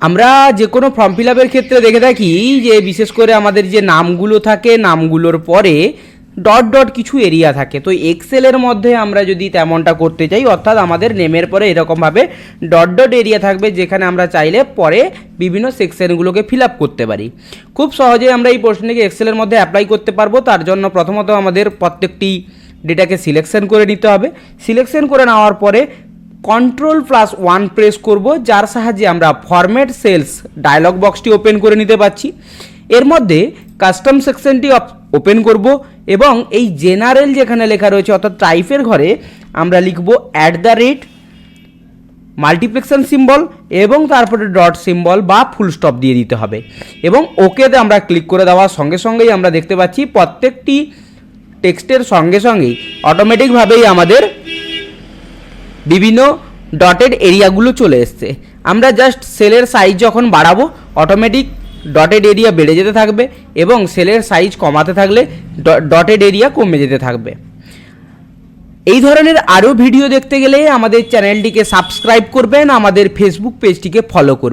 আমরা যে কোনো ফর্ম ফিল আপের ক্ষেত্রে দেখে থাকি যে বিশেষ করে আমাদের যে নামগুলো থাকে, নামগুলোর পরে ডট ডট কিছু এরিয়া থাকে। তো এক্সেলের মধ্যে আমরা যদি তেমনটা করতে চাই, অর্থাৎ আমাদের নেমের পরে এরকমভাবে ডট ডট এরিয়া থাকবে, যেখানে আমরা চাইলে পরে বিভিন্ন সেকশনগুলোকে ফিল আপ করতে পারি। খুব সহজে আমরা এই প্রশ্নটিকে এক্সেলের মধ্যে অ্যাপ্লাই করতে পারব। তার জন্য প্রথমত আমাদের প্রত্যেকটি ডেটাকে সিলেকশন করে নিতে হবে। সিলেকশন করে নেওয়ার পরে কন্ট্রোল প্লাস ওয়ান প্রেস করব, যার সাহায্যে আমরা ফরম্যাট সেলস ডায়লগ বক্সটি ওপেন করে নিতে পারছি। এর মধ্যে কাস্টম সেকশনটি ওপেন করব এবং এই জেনারেল যেখানে লেখা রয়েছে, অর্থাৎ টাইপের ঘরে আমরা লিখব at the rate multiplication symbol এবং তারপরে ডট সিম্বল বা ফুল স্টপ দিয়ে দিতে হবে। এবং ওকেতে আমরা ক্লিক করে দেওয়ার সঙ্গে সঙ্গেই আমরা দেখতে পাচ্ছি প্রত্যেকটি টেক্সটের সঙ্গে সঙ্গেই অটোমেটিকভাবেই আমাদের বিভিন্ন ডটেড এরিয়াগুলো চলে এসছে। আমরা জাস্ট সেলের সাইজ যখন বাড়াবো অটোমেটিক ডটেড এরিয়া বেড়ে যেতে থাকবে এবং সেলের সাইজ কমাতে থাকলে ডটেড এরিয়া কমে যেতে থাকবে। এই ধরনের আরও ভিডিও দেখতে গেলে আমাদের চ্যানেলটিকে সাবস্ক্রাইব করবেন, আমাদের ফেসবুক পেজটিকে ফলো করবেন।